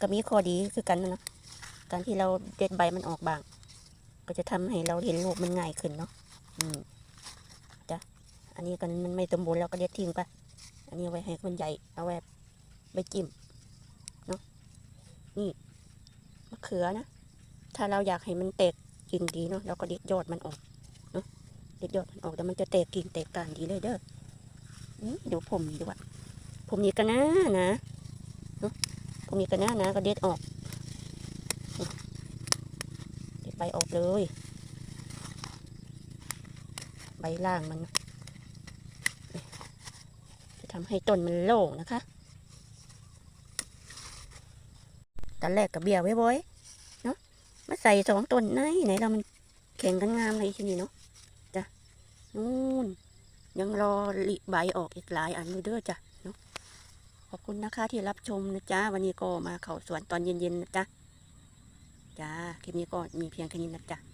ก็มีข้อดีคือกันนะเนาะการที่เราเด็ดใบมันออกบาง ก็จะทำให้เราเห็นลูกมันง่ายขึ้นเนาะอืมจ้ะอันนี้กันมันไม่สมบูรณ์เราก็เด็ดทิ้งไปอันนี้เอาไว้ให้มันใหญ่เอาไว้ไปจิ้มเนาะนี่มะเขือนะถ้าเราอยากให้มันแตกกิ่งดีเนาะเราก็เด็ดยอดมันออกเนาะเด็ดยอดมันออกแล้วมันจะแตกกิ่งแตกการดีเลยเด้ออืมเดี๋ยวผมดีกว่าผมนี่ก็น่านะเนาะ มีก็น่านะก็เด็ดออกเด็ดใบออกเลย ใบล่างมัน จะทำให้ต้นมันโล่งนะคะตอนแรกกับเบียร์ไว้บ่อยเนาะมาใส่สองต้นไหนไหนเรามันแข่งกันงามเลยทีนี้เนาะจ้ะนู่นยังรอหลิใบออกอีกหลายอันอยู่เด้อจ้ะ ขอบคุณนะคะที่รับชมนะจ๊ะ วันนี้ก็มาเขาสวนตอนเย็นๆนะจ๊ะ จ้า คลิปนี้ก็มีเพียงแค่นี้นะจ๊ะ